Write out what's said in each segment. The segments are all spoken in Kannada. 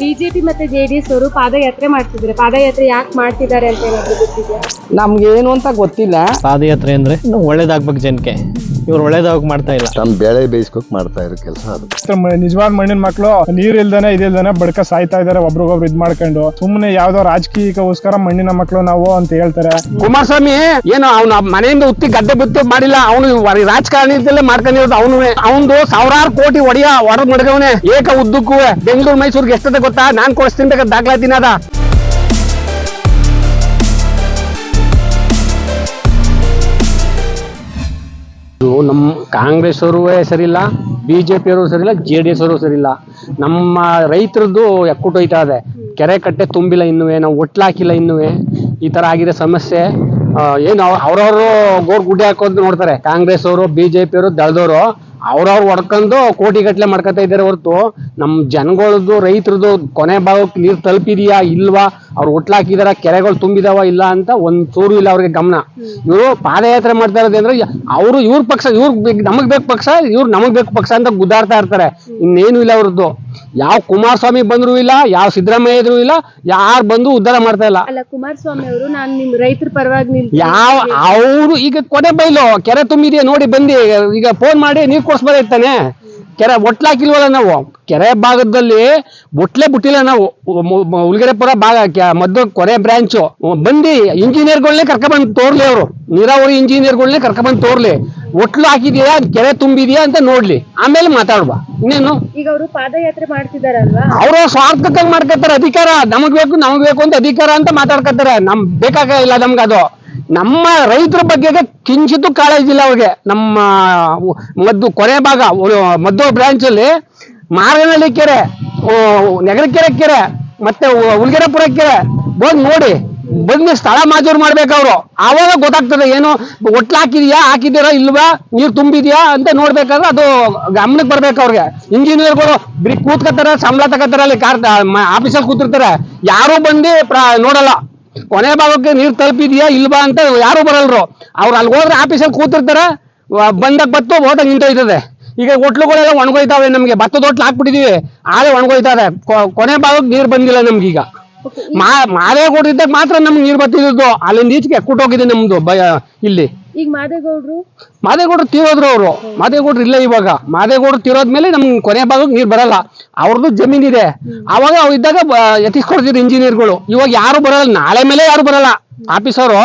ಬಿಜೆಪಿ ಮತ್ತೆ ಜೆಡಿಎಸ್ ಅವರು ಪಾದಯಾತ್ರೆ ಮಾಡ್ತಿದ್ದಾರೆ. ಪಾದಯಾತ್ರೆ ಯಾಕೆ ಮಾಡ್ತಿದ್ದಾರೆ ಅಂತ ಏನಾದ್ರು ಗೊತ್ತಿದೆಯಾ? ನಮ್ಗೆ ಏನು ಅಂತ ಗೊತ್ತಿಲ್ಲ. ಪಾದಯಾತ್ರೆ ಅಂದ್ರೆ ಒಳ್ಳೇದಾಗ್ಬೇಕು ಜನಕ್ಕೆ. ಇವ್ರು ಒಳ್ಳೇದಾಗ ಮಾಡ್ತಾ ಇಲ್ಲ. ತಮ್ಮ ಬೆಳೆ ಬೇಯಿಸ್ಕೊಕ್ ಮಾಡ್ತಾ ಇರೋ ಕೆಲಸ ಅದು. ನಿಜವಾದ ಮಣ್ಣಿನ ಮಕ್ಕಳು ನೀರ್ ಇಲ್ದಾನೆ ಇದಿಲ್ದಾನೆ ಬಡ್ಕ ಸಾಯ್ತಾ ಇದಾರೆ ಒಬ್ರಿಗೊಬ್ರು ಇದ್ ಮಾಡ್ಕೊಂಡು. ಸುಮ್ಮನೆ ಯಾವ್ದೋ ರಾಜಕೀಯಕ್ಕೋಸ್ಕರ ಮಣ್ಣಿನ ಮಕ್ಕಳು ನಾವು ಅಂತ ಹೇಳ್ತಾರೆ. ಕುಮಾರಸ್ವಾಮಿ ಏನು ಅವ್ನ ಮನೆಯಿಂದ ಉತ್ತಿ ಗದ್ದೆ ಬಿತ್ತು ಮಾಡಿಲ್ಲ ಅವನು ರಾಜಕಾರಣಿದಲ್ಲೇ ಮಾಡ್ಕೊಂಡಿರೋದು ಅವನು ಅವನು ಸಾವಿರಾರು ಕೋಟಿ ಒಡೆಯ ಹೊಡೆದ್ ಮಡ್ಗವನೆ ಏಕ ಉದ್ದಕ್ಕೂ ಬೆಂಗಳೂರು ಮೈಸೂರಿಗೆ ಎಷ್ಟದ ಗೊತ್ತಾ? ನಾನ್ ಕೊಡಿಸ್ತೀನಿ ಬೇಕಾದ ದಾಖಲಾತಿನ ಅದ. ನಮ್ಮ ಕಾಂಗ್ರೆಸ್ ಅವರು ಸರಿಯಿಲ್ಲ ಬಿ ಜೆ ಪಿಯವರು ಸರಿಯಿಲ್ಲ, ಜೆ ಡಿ ಎಸ್ ಅವರು ಸರಿಯಿಲ್ಲ. ನಮ್ಮ ರೈತರದ್ದು ಎಕ್ಕುಟ್ಟೋಯ್ತಾ ಇದೆ ಕೆರೆ ಕಟ್ಟೆ ತುಂಬಿಲ್ಲ ಇನ್ನುವೆ, ನಾವು ಒಟ್ಲಾಕಿಲ್ಲ ಇನ್ನುವೆ. ಈ ತರ ಆಗಿದೆ ಸಮಸ್ಯೆ. ಏನು ಅವ್ರವರು ಗೋರ್ ಗುಡ್ಡೆ ಹಾಕೋದು ನೋಡ್ತಾರೆ. ಕಾಂಗ್ರೆಸ್ ಅವರು ಬಿ ಜೆ ಪಿಯವರು ದಳದವರು. ಅವ್ರವ್ರು ಹೊಡ್ಕೊಂಡು ಕೋಟಿ ಗಟ್ಲೆ ಮಾಡ್ಕೊತಾ ಇದ್ದಾರೆ ಹೊರತು ನಮ್ಮ ಜನಗಳದ್ದು ರೈತರದ್ದು ಕೊನೆ ಭಾಗಕ್ಕೆ ನೀರು ತಲುಪಿದೆಯಾ ಇಲ್ವಾ? ಅವ್ರು ಹುಟ್ಲಾಕಿದಾರ ಕೆರೆಗಳು ತುಂಬಿದಾವ ಇಲ್ಲ ಅಂತ ಒಂದ್ ಚೂರು ಇಲ್ಲ ಅವ್ರಿಗೆ ಗಮನ. ಇವರು ಪಾದಯಾತ್ರೆ ಮಾಡ್ತಾ ಇರೋದೇ ಅಂದ್ರೆ ಅವರು ಇವ್ರ ಪಕ್ಷ ಇವ್ರ ನಮಗ್ ಬೇಕು ಪಕ್ಷ ಇವ್ರು ನಮಗ್ ಬೇಕು ಪಕ್ಷ ಅಂತ ಗುದ್ದಾಡ್ತಾ ಇರ್ತಾರೆ. ಇನ್ನೇನು ಇಲ್ಲ ಅವ್ರದ್ದು. ಯಾವ ಕುಮಾರಸ್ವಾಮಿ ಬಂದ್ರು ಇಲ್ಲ ಯಾವ ಸಿದ್ದರಾಮಯ್ಯ ಇದ್ರು ಇಲ್ಲ ಯಾರು ಬಂದು ಉದ್ಧಾರ ಮಾಡ್ತಾ ಇಲ್ಲ. ಅಲ್ಲ ಕುಮಾರಸ್ವಾಮಿ ಅವರು ನಾನು ನಿಮ್ ರೈತರ ಪರವಾಗಿ ನಿಲ್ತೀನಿ. ಯಾವ ಅವರು ಈಗ ಕೊನೆ ಬೈಲು ಕೆರೆ ತುಂಬಿದೆಯಾ ನೋಡಿ ಬಂದಿ ಈಗ ಫೋನ್ ಮಾಡಿ ನೀರ್ ಕೊಡ್ಸ್ಬೋದಾಯ್ತಾನೆ ಕೆರೆ ಒಟ್ಲಾಕಿಲ್ವಲ್ಲ ನಾವು? ಕೆರೆ ಭಾಗದಲ್ಲಿ ಒಟ್ಲೆ ಬಿಟ್ಟಿಲ್ಲ ನಾವು. ಉಲ್ಗೆರೆಪುರ ಭಾಗ ಮದ್ದು ಕೊರೆ ಬ್ರಾಂಚು ಬಂದಿ ಇಂಜಿನಿಯರ್ಗಳನ್ನೇ ಕರ್ಕೊಂಡ್ಬಂದು ತೋರ್ಲಿ ಅವರು. ನೀರಾವರಿ ಇಂಜಿನಿಯರ್ಗಳನ್ನೇ ಕರ್ಕೊಂಡ್ಬಂದು ತೋರ್ಲಿ. ಒಟ್ಲು ಹಾಕಿದ್ಯಾ ಕೆರೆ ತುಂಬಿದ್ಯಾ ಅಂತ ನೋಡ್ಲಿ. ಆಮೇಲೆ ಮಾತಾಡುವ ಇನ್ನೇನು? ಈಗ ಅವರು ಪಾದಯಾತ್ರೆ ಮಾಡ್ತಿದಾರಲ್ವಾ? ಅವರು ಸ್ವಾರ್ಥಕ್ಕಾಗಿ ಮಾಡ್ಕೊತಾರೆ ಅಧಿಕಾರ. ನಮಗ್ ಬೇಕು ನಮಗ್ ಬೇಕು ಅಂತ ಅಧಿಕಾರ ಅಂತ ಮಾತಾಡ್ಕೊತಾರೆ ನಮ್ ಬೇಕಾಗ ಇಲ್ಲ ನಮ್ಗೆ ಅದು. ನಮ್ಮ ರೈತರ ಬಗ್ಗೆ ಕಿಂಚಿತ್ತು ಕಾಳಜಿ ಇಲ್ಲ ಅವ್ರಿಗೆ. ನಮ್ಮ ಮದ್ದು ಕೊನೆ ಭಾಗ ಮದ್ದು ಬ್ರಾಂಚ್ ಅಲ್ಲಿ ಮಾರನಹಳ್ಳಿ ಕೆರೆ ನೆಗರ ಕೆರೆ ಕೆರೆ ಮತ್ತೆ ಉಲ್ಗೆರೆಪುರ ಕೆರೆ. ಬಂದ್ ನೋಡಿ. ಬಂದು ಸ್ಥಳ ಮಾಜೂರು ಮಾಡ್ಬೇಕವ್ರು ಆವಾಗ ಗೊತ್ತಾಗ್ತದೆ ಏನು, ಒಟ್ಲು ಹಾಕಿದ್ಯಾ, ಹಾಕಿದ್ದೀರಾ ಇಲ್ವಾ, ನೀರು ತುಂಬಿದ್ಯಾ ಅಂತ ನೋಡ್ಬೇಕಾದ್ರೆ ಅದು ಗಮನಕ್ಕೆ ಬರ್ಬೇಕು ಅವ್ರಿಗೆ. ಇಂಜಿನಿಯರ್ಗಳು ಬ್ರಿಕ್ ಕೂತ್ಕೊತಾರೆ ಸಂಬಳ ತಗೋತಾರೆ ಅಲ್ಲಿ ಕಾರ್ ಆಫೀಸಲ್ಲಿ ಕೂತಿರ್ತಾರೆ. ಯಾರು ಬಂದು ನೋಡಲ್ಲ. ಕೊನೆ ಭಾಗಕ್ಕೆ ನೀರು ತಲುಪಿದ್ಯಾ ಇಲ್ವಾ ಅಂತ ಯಾರು ಬರಲ್ರು. ಅವ್ರು ಅಲ್ಲಿ ಹೋದ್ರೆ ಆಫೀಸಲ್ಲಿ ಕೂತಿರ್ತಾರೆ ಬಂದಾಗ ಬತ್ತು ಹೋದಾಗ ನಿಂತೋಯ್ತದೆ. ಈಗ ಹೋಟ್ಲುಗಳೆಲ್ಲ ಒಣಗೋಯ್ತಾವೆ ನಮಗೆ. ಭತ್ತದ ಹೋಟ್ಲು ಹಾಕ್ಬಿಟ್ಟಿದೀವಿ. ಆದ್ರೆ ಒಣಗೋಯ್ತದೆ. ಕೊ- ಕೊನೆ ಭಾಗಕ್ಕೆ ನೀರು ಬಂದಿಲ್ಲ ನಮ್ಗೀಗ. ಮಾ ಮಾದೇಗೌಡ್ರು ಇದ್ದಾಗ ಮಾತ್ರ ನಮ್ಗೆ ನೀರು ಬರ್ತಿದ್ದು ಅಲ್ಲಿಂದ ಈಚೆಗೆ ಹೋಗಿದೆ ನಮ್ದು ಭಯ ಇಲ್ಲಿ. ಈಗ ಮಾದೇಗೌಡ್ರು? ಮಾದೇಗೌಡರು ತೀರೋದ್ರು ಅವರು. ಮಾದೇಗೌಡರು ಇಲ್ಲ ಇವಾಗ. ಮಾದೇಗೌಡರು ತೀರೋದ್ಮೇಲೆ ನಮ್ಗೆ ಕೊನೆ ಭಾಗಕ್ಕೆ ನೀರು ಬರಲ್ಲ. ಅವ್ರದ್ದು ಜಮೀನಿದೆ. ಅವಾಗ ಅವ್ರು ಇದ್ದಾಗ ಎತ್ತಿಸ್ಕೊಡ್ತಿದ್ರು ಇಂಜಿನಿಯರ್ಗಳು. ಇವಾಗ ಯಾರು ಬರಲ್ಲ. ನಾಳೆ ಮೇಲೆ ಯಾರು ಬರಲ್ಲ. ಆಫೀಸರು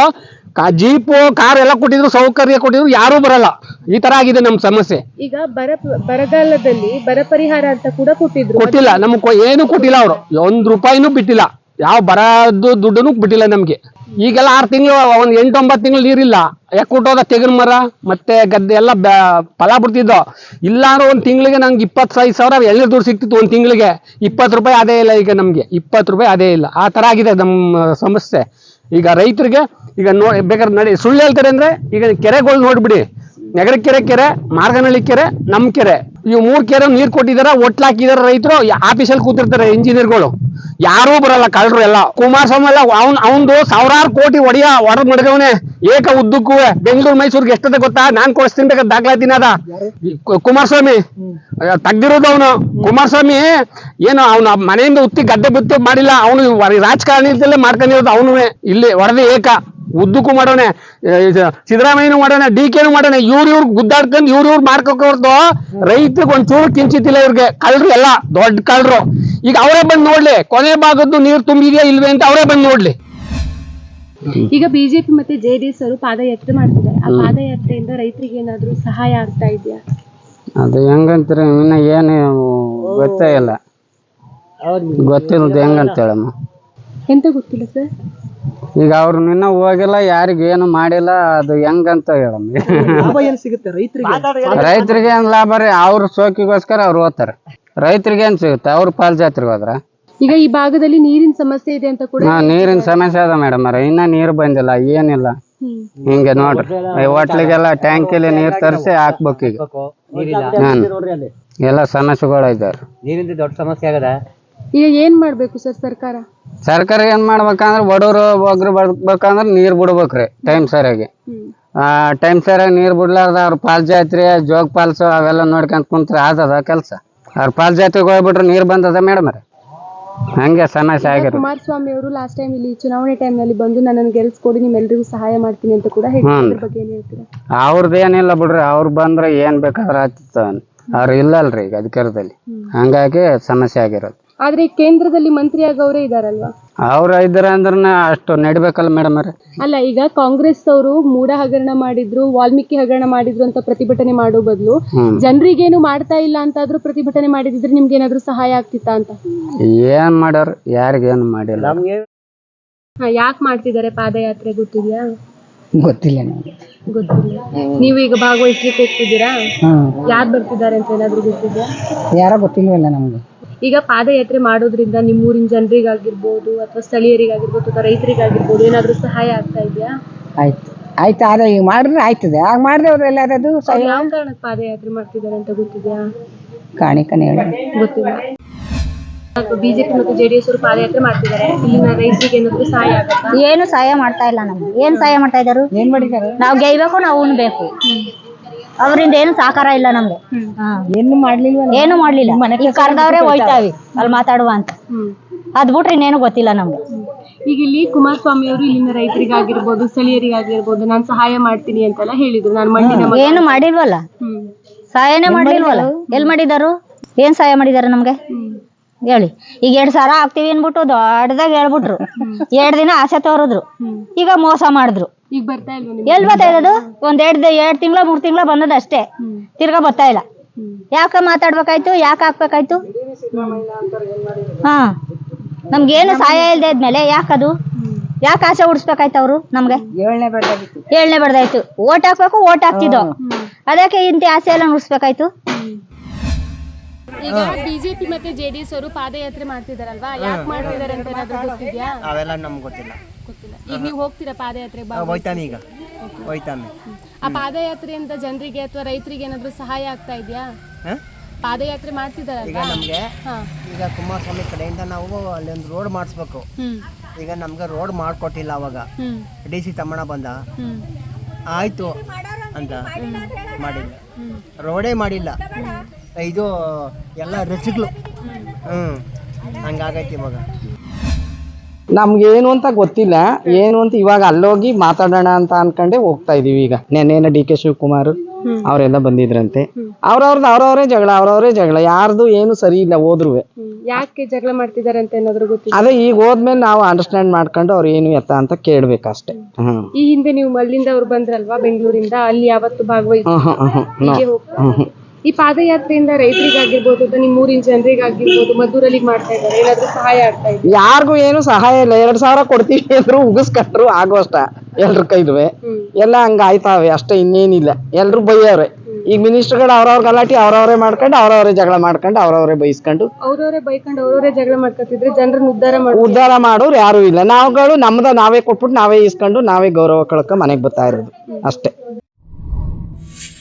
ಜೀಪು ಕಾರ್ ಎಲ್ಲ ಕೊಟ್ಟಿದ್ರು ಸೌಕರ್ಯ ಕೊಟ್ಟಿದ್ರು ಯಾರು ಬರಲ್ಲ. ಈ ತರ ಆಗಿದೆ ನಮ್ ಸಮಸ್ಯೆ. ಈಗ ಬರ ಬರಗಾಲದಲ್ಲಿ ಬರ ಪರಿಹಾರ ಅಂತ ಕೂಡ ಕೊಟ್ಟಿದ್ರು. ಕೊಟ್ಟಿಲ್ಲ. ನಮ್ಗೆ ಏನು ಕೊಟ್ಟಿಲ್ಲ ಅವರು. ಒಂದ್ ರೂಪಾಯಿನೂ ಬಿಟ್ಟಿಲ್ಲ. ಯಾವ ಬರದ್ದು ದುಡ್ಡನ್ನು ಬಿಟ್ಟಿಲ್ಲ ನಮಗೆ. ಈಗೆಲ್ಲ ಆರು ತಿಂಗಳು, ಒಂದು ಎಂಟು ಒಂಬತ್ತು ತಿಂಗಳು ನೀರಿಲ್ಲ. ಯಾಕೆ ಹುಟ್ಟೋದ ತೆಗಿನ ಮರ? ಮತ್ತೆ ಗದ್ದೆ ಎಲ್ಲ ಫಲ ಬಿಡ್ತಿದ್ದೋ? ಇಲ್ಲ ಅಂದ್ರೆ ಒಂದ್ ತಿಂಗಳಿಗೆ ನಂಗೆ ಇಪ್ಪತ್ತೈದು ಸಾವಿರ ಎಳ್ನೀರು ದುಡ್ಡು ಸಿಕ್ತಿತ್ತು ಒಂದು ತಿಂಗಳಿಗೆ. ಇಪ್ಪತ್ತು ರೂಪಾಯಿ ಅದೇ ಇಲ್ಲ ಈಗ ನಮಗೆ. ಇಪ್ಪತ್ತು ರೂಪಾಯಿ ಅದೇ ಇಲ್ಲ. ಆ ಥರ ಆಗಿದೆ ನಮ್ಮ ಸಮಸ್ಯೆ. ಈಗ ರೈತರಿಗೆ, ಈಗ ನೋ, ಬೇಕಾದ್ರೆ ನಡಿ, ಸುಳ್ಳು ಹೇಳ್ತಾರೆ ಅಂದ್ರೆ ಈಗ ಕೆರೆಗಳು ನೋಡಿಬಿಡಿ. ನಗರ ಕೆರೆ ಕೆರೆ ಮಾರ್ಗನಹಳ್ಳಿ ಕೆರೆ ನಮ್ಮ ಕೆರೆ. ಇವು ಮೂರು ಕೆರೆ ನೀರು ಕೊಟ್ಟಿದ್ದಾರೆ ಒಟ್ಲಾಕಿದ್ದಾರೆ ರೈತರು, ಆಫೀಸಲ್ಲಿ ಕೂತಿರ್ತಾರೆ ಇಂಜಿನಿಯರ್ಗಳು. ಯಾರೂ ಬರಲ್ಲ, ಕಳ್ಳರು ಎಲ್ಲ. ಕುಮಾರಸ್ವಾಮಿ ಎಲ್ಲ ಅವ್ನ್ ಅವನು ಸಾವಿರಾರು ಕೋಟಿ ಒಡೆಯ ಹೊಡೆದ್ ಮಡ್ಗವನೆ ಏಕ ಉದ್ದಕ್ಕೂ ಬೆಂಗಳೂರು, ಮೈಸೂರಿಗೆ ಎಷ್ಟದ ಗೊತ್ತಾ? ನಾನ್ ಕೊಡಿಸ್ತೀನಿ ಬೇಕಾದ ದಾಖಲಾತಿನ ಅದ. ಕುಮಾರಸ್ವಾಮಿ ತೆಗ್ದಿರೋದು ಅವನು. ಕುಮಾರಸ್ವಾಮಿ ಏನು ಅವನ ಮನೆಯಿಂದ ಉತ್ತಿ ಗದ್ದೆ ಬಿತ್ತಿ ಮಾಡಿಲ್ಲ. ಅವನು ರಾಜಕಾರಣಿ ಮಾಡ್ಕೊಂಡಿರೋದು ಅವನು ಇಲ್ಲಿ ಹೊಡೆದ ಏಕ. ಉದ್ದಕ್ಕೂ ಮಾಡೋನೆ ಸಿದ್ದರಾಮಯ್ಯನು ಮಾಡೋಣ ಡಿ ಕೆನು ಮಾಡೋಣ ಇವ್ರ ಇವ್ರ ಗುದ್ದಾಡ್ಕೊಂಡು ಇವ್ರ ಇವ್ರು ಮಾಡ್ಕೋಕ್ ಹೊರ್ತು ರೈತರಿಗೆ ಒಂಚೂರು ಕಿಂಚಿತ್ತಿಲ್ಲ ಇವ್ರಿಗೆ ಕಳ್ರು ಎಲ್ಲ ದೊಡ್ಡ ಕಳ್ರು. ಈಗ ಅವರೇ ಬಂದು ನೋಡ್ಲಿ ಕೊನೆ ಭಾಗದ್ದು ನೀರು ತುಂಬಿದೆಯಾ ಇಲ್ವೇ ಅಂತ ಅವರೇ ಬಂದು ನೋಡ್ಲಿ. ಈಗ ಬಿಜೆಪಿ ಮತ್ತೆ ಜೆಡಿಎಸ್ ಅವರು ಪಾದಯಾತ್ರೆ ಮಾಡ್ತಿದ್ದಾರೆ. ಆ ಪಾದಯಾತ್ರೆಯಿಂದ ರೈತರಿಗೆ ಏನಾದ್ರು ಸಹಾಯ ಆಗ್ತಾ ಇದೆಯಾ? ಅದು ಹೆಂಗಂತಾರೆ ಇನ್ನ ಏನು ಗೊತ್ತೇ ಇಲ್ಲ. ಗೊತ್ತಿರೋದು ಹೆಂಗಂತ ಹೇಳಮ್ಮ. ಎಂತ ಗೊತ್ತಿಲ್ಲ ಸರ್? ಈಗ ಅವ್ರು ನಿನ್ನ ಹೋಗಿಲ್ಲ ಯಾರಿಗೂ ಏನು ಮಾಡಿಲ್ಲ ಅದು ಹೆಂಗಂತ ಹೇಳಮ್ಮ ರೈತರಿಗೆ? ಏನ್ ಲಾಭ ರೀ? ಅವ್ರ ಸೋಕಿಗೋಸ್ಕರ ಅವ್ರು ಹೋಗ್ತಾರೆ. ರೈತರಿಗೆ ಏನ್ ಸಿಗುತ್ತೆ? ಅವ್ರ ಪಾಲ್ ಜಾತ್ರೆಗೆ ಹೋದ್ರ? ಈಗ ಈ ಭಾಗದಲ್ಲಿ ನೀರಿನ ಸಮಸ್ಯೆ ಇದೆ ಅಂತ ಕೂಡ ಹಾ ನೀರಿನ ಸಮಸ್ಯೆ ಅದ ಮೇಡಮ್ ಅವ್ರ. ಇನ್ನ ನೀರು ಬಂದಿಲ್ಲ ಏನಿಲ್ಲ. ಹ್ಮ್. ಹಿಂಗೆ ನೋಡ್ರಿ. ಈ ಹೋಟ್ಲಿಗೆಲ್ಲ ಟ್ಯಾಂಕಿಲಿ ನೀರ್ ತರಿಸಿ ಹಾಕ್ಬೇಕು ಈಗ. ಹಾನ್. ಎಲ್ಲ ಸಮಸ್ಯೆಗಳು ಇದಾವೆ. ನೀರಿಂದ ದೊಡ್ಡ ಸಮಸ್ಯೆ ಆಗದ? ಈಗ ಏನ್ ಮಾಡ್ಬೇಕು ಸರ್ ಸರ್ಕಾರ? ಸರ್ಕಾರ ಏನ್ ಮಾಡ್ಬೇಕಂದ್ರೆ ಬಡವರು ಒಗ್ರು ಬರ್ಬೇಕಂದ್ರೆ ನೀರ್ ಬಿಡ್ಬೇಕ್ರಿ ಟೈಮ್ ಸರಿಯಾಗಿ. ಆ ಟೈಮ್ ಸರಿಯಾಗಿ ನೀರ್ ಬಿಡ್ಲಾರ್ದ ಅವ್ರ ಪಾಲ್ ಜಾತ್ರೆ ಜೋಗ್ ಪಾಲ್ಸ್ ಅವೆಲ್ಲ ನೋಡ್ಕೊಂತ ಕುಂತ್ರೆ ಆದದ ಕೆಲ್ಸ. ಅವ್ರ ಪಾಲ್ ಜಾತ್ರೆಗೆ ಹೋಗ್ಬಿಟ್ರೆ ನೀರ್ ಬಂದದ ಮೇಡಮ್ ರೀ ಹಂಗೆ ಸಮಸ್ಯೆ ಆಗಿರೋ ಕುಮಾರಸ್ವಾಮಿ ಅವರು ಲಾಸ್ಟ್ ಟೈಮ್ ಇಲ್ಲಿ ಚುನಾವಣೆ ಟೈಮ್ನಲ್ಲಿ ಬಂದು ನನ್ನನ್ನು ಗೆಲ್ಸ್ಕೊಡಿ ನಿಮ್ಮೆಲ್ಲರಿಗೂ ಸಹಾಯ ಮಾಡ್ತೀನಿ ಅಂತ ಕೂಡ ಹೇಳಿದ್ರು. ಬಗ್ಗೆ ಏನ್ ಹೇಳ್ತೀರಾ? ಅವ್ರದ್ದು ಏನಿಲ್ಲ ಬಿಡ್ರಿ ಅವ್ರು ಬಂದ್ರೆ ಏನ್ ಬೇಕಾದ್ರೆ ಆಗ್ತಿತ್ತು ಅವ್ರು ಇಲ್ಲಲ್ರಿ ಈಗ ಅಧಿಕಾರದಲ್ಲಿ. ಹಂಗಾಗಿ ಸಮಸ್ಯೆ ಆಗಿರೋದು. ಆದ್ರೆ ಕೇಂದ್ರದಲ್ಲಿ ಮಂತ್ರಿ ಆಗವರೇ ಇದಾರಲ್ವಾ? ಅವ್ರ ಇದ್ರ ಅಂದ್ರೆ ಅಷ್ಟು ನಡಿಬೇಕಲ್ಲ ಮೇಡಮ್ ಅವ್ರೆ. ಅಲ್ಲ ಈಗ ಕಾಂಗ್ರೆಸ್ ಅವರು ಮೂಡ ಹಗರಣ ಮಾಡಿದ್ರು ವಾಲ್ಮೀಕಿ ಹಗರಣ ಮಾಡಿದ್ರು ಅಂತ ಪ್ರತಿಭಟನೆ ಮಾಡೋ ಬದಲು ಜನರಿಗೇನು ಮಾಡ್ತಾ ಇಲ್ಲ ಅಂತಾದ್ರೂ ಪ್ರತಿಭಟನೆ ಮಾಡಿದ್ರೆ ನಿಮ್ಗೆ ಏನಾದ್ರು ಸಹಾಯ ಆಗ್ತಿತ್ತ ಅಂತ? ಏನ್ ಮಾಡ್ಯಾರ ಯಾರಿಗೇನು ಮಾಡಿಲ್ಲ. ಯಾಕೆ ಮಾಡ್ತಿದ್ದಾರೆ ಪಾದಯಾತ್ರೆ ಗೊತ್ತಿದ್ಯಾ? ಗೊತ್ತಿಲ್ಲ ನನಗೆ ಗೊತ್ತಿಲ್ಲ. ನೀವು ಈಗ ಭಾಗವಹಿಸ್ಲಿಕ್ಕೆ ಹೋಗ್ತಿದ್ದೀರಾ? ಯಾರು ಬರ್ತಿದ್ದಾರೆ ಅಂತ ಏನಾದ್ರೂ ಗೊತ್ತಿದ್ಯಾ? ಯಾರ ಗೊತ್ತಿಲ್ಲ ನಮಗೆ. ಈಗ ಪಾದಯಾತ್ರೆ ಮಾಡೋದ್ರಿಂದ ನಿಮ್ಮೂರಿನ ಜನರಿಗಾಗಿರ್ಬೋದು ಅಥವಾ ಸ್ಥಳೀಯರಿಗಾಗಿರ್ಬೋದು ಅಥವಾ ರೈತರಿಗಾಗಿರ್ಬೋದು ಏನಾದರೂ ಸಹಾಯ ಆಗ್ತಾ ಇದೆಯಾ? ಆಯ್ತು. ಆಯ್ತು ಆದ್ರೆ ಈಗ ಮಾಡಿದ್ರೆ ಆಯ್ತದೆ. ಆಗ ಮಾಡಿದವ್ರು ಎಲ್ಲಾರದು ಅವ್ರು ಯಾವ ಕಾರಣಕ್ಕೆ ಪಾದಯಾತ್ರೆ ಮಾಡ್ತಿದ್ದಾರೆ ಅಂತ ಗೊತ್ತಿದ್ಯಾ? ಕಾಣಿಕನ ಹೇಳಿ. ಗೊತ್ತಿಲ್ಲ. ಬಿಜೆಪಿ ಮತ್ತು ಜೆಡಿಎಸ್ ಅವರು ಪಾದಯಾತ್ರೆ ಮಾಡ್ತಿದ್ದಾರೆ. ಇಲ್ಲಿನ ರೈತರಿಗೆ ಏನಾದ್ರು ಸಹಾಯ ಆಗುತ್ತಾ? ಏನು ಸಹಾಯ ಮಾಡ್ತಾ ಇಲ್ಲ ನಮ್ಗೆ. ಏನ್ ಸಹಾಯ ಮಾಡ್ತಾ ಇದ್ದಾರು ಏನ್ ಮಾಡಿದ್ದಾರೆ? ನಾವು ಗೆಯ್ಬೇಕು ನಾವು ಉಣ್ಬೇಕು. ಅವರಿಂದ ಏನು ಸಹಕಾರ ಇಲ್ಲ ನಮ್ಗೆ. ಏನು ಮಾಡ್ಲಿಲ್ವಲ್ಲ ಏನು ಮಾಡ್ಲಿಲ್ಲ. ಈಗ ಕರ್ದವ್ರೆ ಹೋಯ್ತಾವಿ ಅಲ್ಲಿ ಮಾತಾಡುವ ಅಂತ. ಅದ್ ಬಿಟ್ರೆ ಇನ್ನೇನು ಗೊತ್ತಿಲ್ಲ ನಮ್ಗೆ. ಈಗ ಇಲ್ಲಿ ಕುಮಾರಸ್ವಾಮಿ ಅವರು ಇಲ್ಲಿನ ರೈತರಿಗಾಗಿರ್ಬೋದು ಸ್ಥಳೀಯರಿಗಾಗಿರ್ಬೋದು ನಾನು ಸಹಾಯ ಮಾಡ್ತೀನಿ ಅಂತೆಲ್ಲ ಹೇಳಿದ್ರು. ನಾನು ಮಣ್ಣಿನ ಏನು ಮಾಡಿಲ್ವಲ್ಲ? ಸಹಾಯನೇ ಮಾಡಿಲ್ವಲ್ಲ ಎಲ್ ಮಾಡಿದಾರು? ಏನ್ ಸಹಾಯ ಮಾಡಿದಾರ ನಮ್ಗೆ? ಹೇಳಿ. ಈಗ ಎರಡ್ ಸಾವಿರ ಹಾಕ್ತಿವಿ ಅನ್ಬಿಟ್ಟು ದೊಡ್ಡದಾಗ ಹೇಳ್ಬಿಟ್ರು. ಎರಡ್ ದಿನ ಆಸೆ ತೋರಿದ್ರು. ಈಗ ಮೋಸ ಮಾಡಿದ್ರು. ಈಗ ಬರ್ತಾ ಇಲ್ವಾ ನಿಮ್ಗೆ? ಎಲ್ ಬರ್ತಾ ಇರೋದು? ಒಂದ್ ಎರಡ್ ಎರಡ್ ತಿಂಗಳ ಮೂರ್ ತಿಂಗಳ ಬಂದದ ಅಷ್ಟೇ. ತಿರ್ಗಾ ಬರ್ತಾ ಇಲ್ಲ. ಯಾಕ ಮಾತಾಡ್ಬೇಕಾಯ್ತು? ಯಾಕೆ ಹಾಕ್ಬೇಕಾಯ್ತು? ಹಾ. ನಮ್ಗೇನು ಸಹಾಯ ಇಲ್ದೆ ಇದ್ಮೇಲೆ ಯಾಕದು? ಯಾಕೆ ಆಸೆ ಉಡ್ಸ್ಬೇಕಾಯ್ತು ಅವ್ರು ನಮ್ಗೆ? ಏಳನೇ ಬೆಳೆದಾಗಿತ್ತು ಏಳ್ನೇ ಬಡ್ದಾಯ್ತು ಓಟ್ ಹಾಕ್ಬೇಕು ಓಟ್ ಹಾಕ್ತಿದ್ದೋ? ಅದಕ್ಕೆ ಇಂತಿ ಆಸೆ ಎಲ್ಲ ನುಡ್ಸ್ಬೇಕಾಯ್ತು ಈಗ ಬಿಜೆಪಿ ಮತ್ತೆ ಜೆಡಿಎಸ್ ಅವರು ಪಾದಯಾತ್ರೆ ಮಾಡ್ತಿದಾರಲ್ವಾ? ಯಾಕೆ ಮಾಡ್ತಿದಾರೆ ಅಂತ ಏನಾದ್ರೂ ಗೊತ್ತಿದ್ಯಾ? ಅವೆಲ್ಲ ನಮ್ಗೆ ಗೊತ್ತಿಲ್ಲ. ಗೊತ್ತಿಲ್ಲ. ಈಗ ನೀವು ಹೋಗ್ತೀರಾ ಪಾದಯಾತ್ರೆ ಹೋಯ್ತಾನೆ ಈಗ. ಹೋಯ್ತಾನೆ. ಆ ಪಾದಯಾತ್ರೆಯಿಂದ ಜನರಿಗೆ ಅಥವಾ ರೈತರಿಗೆ ಏನಾದರೂ ಸಹಾಯ ಆಗ್ತಾ ಇದೆಯಾ? ಪಾದಯಾತ್ರೆ ಈಗ ನಮಗೆ ಈಗ ಕುಮಾರಸ್ವಾಮಿ ಕಡೆಯಿಂದ ನಾವು ಅಲ್ಲಿ ಒಂದು ರೋಡ್ ಮಾಡಿಸ್ಬೇಕು. ಹ್ಮ್. ಈಗ ನಮ್ಗೆ ರೋಡ್ ಮಾಡಿಕೊಟ್ಟಿಲ್ಲ ಅವಾಗ. ಹ್ಮ್. ಡಿ ಸಿ ತಮ್ಮಣ್ಣ ಬಂದ. ಹ್ಮ್. ಆಯ್ತು ಅಂತ ಮಾಡಿಲ್ಲ ರೋಡೇ ಮಾಡಿಲ್ಲ. ಇದು ಎಲ್ಲ ರಚಿಗಳು. ಹ್ಞೂ ಹಂಗಾಗೈತಿ ಇವಾಗ. ನಮ್ಗೆ ಏನು ಅಂತ ಗೊತ್ತಿಲ್ಲ. ಏನು ಅಂತ ಇವಾಗ ಅಲ್ಲೋಗಿ ಮಾತಾಡೋಣ ಅಂತ ಅನ್ಕೊಂಡೆ ಹೋಗ್ತಾ ಇದೀವಿ ಈಗ. ನೆನ್ನೆನ ಡಿ ಕೆ ಶಿವಕುಮಾರ್ ಅವರೆಲ್ಲ ಬಂದಿದ್ರಂತೆ. ಅವ್ರವ್ರದ್ದು ಅವ್ರವ್ರೇ ಜಗಳ ಅವ್ರವ್ರೇ ಜಗಳ. ಯಾರ್ದು ಏನು ಸರಿ ಇಲ್ಲ ಹೋದ್ರು ಯಾಕೆ ಜಗಳ ಮಾಡ್ತಿದ್ದಾರೆ ಅಂತ ಏನಾದ್ರು ಗೊತ್ತಿಲ್ಲ. ಅದೇ ಈಗ ಹೋದ್ಮೇಲೆ ನಾವು ಅಂಡರ್ಸ್ಟ್ಯಾಂಡ್ ಮಾಡ್ಕೊಂಡು ಅವ್ರು ಏನು ಎತ್ತ ಅಂತ ಕೇಳ್ಬೇಕಷ್ಟೇ. ಹ್ಮ್. ಈ ಹಿಂದೆ ನೀವು ಅಲ್ಲಿಂದ ಅವ್ರು ಬಂದ್ರಲ್ವಾ ಬೆಂಗಳೂರಿಂದ? ಅಲ್ಲಿ ಯಾವತ್ತು ಭಾಗವಹಿಸಿ ಹೀಗೆ ಹೋಗ್ತಾ ಈ ಪಾದಯಾತ್ರೆಯಿಂದ ರೈತರಿಗಾಗಿರ್ಬೋದು ಅಥವಾ ನಿಮ್ಮ ಊರಿನ ಜನರಿಗಾಗಿರ್ಬೋದು ಮದ್ದೂರಲ್ಲಿ ಮಾಡ್ತಾ ಇದ್ದಾರೆ ಏನಾದ್ರೂ ಸಹಾಯ ಆಗ್ತಾ ಇದೆ? ಯಾರಿಗೂ ಏನು ಸಹಾಯ ಇಲ್ಲ. ಎರಡ್ ಸಾವಿರ ಕೊಡ್ತೀವಿ ಅಂದ್ರು ಉಗಿಸ್ಕಟ್ರು ಆಗುವಷ್ಟ ಎಲ್ರ ಕೈದುವೆ ಎಲ್ಲ ಹಂಗ ಆಯ್ತಾವೆ ಅಷ್ಟೇ ಇನ್ನೇನಿಲ್ಲ. ಎಲ್ರು ಬೈಯವ್ರೆ. ಈಗ ಮಿನಿಸ್ಟರ್ಗಳು ಅವ್ರವ್ರ ಗಲಾಟಿ ಅವ್ರವ್ರೇ ಮಾಡ್ಕೊಂಡು ಅವ್ರವ್ರೇ ಜಗಳ ಮಾಡ್ಕೊಂಡು ಅವ್ರವ್ರೇ ಬೈಸ್ಕೊಂಡು. ಅವ್ರವರೇ ಬೈಕೊಂಡು ಅವ್ರವರೇ ಜಗಳ ಮಾಡ್ಕೊತಿದ್ರೆ ಜನರನ್ನ ಉದ್ಧಾರ ಮಾಡಿ ಉದ್ಧಾರ ಮಾಡೋರು ಯಾರು ಇಲ್ಲ. ನಾವುಗಳು ನಮ್ದ ನಾವೇ ಕೊಟ್ಬಿಟ್ಟು ನಾವೇ ಇಸ್ಕೊಂಡು ನಾವೇ ಗೌರವ ಕಳ್ಕ ಮನೆಗೆ ಬರ್ತಾ ಇರೋದು. ಅಷ್ಟೇ.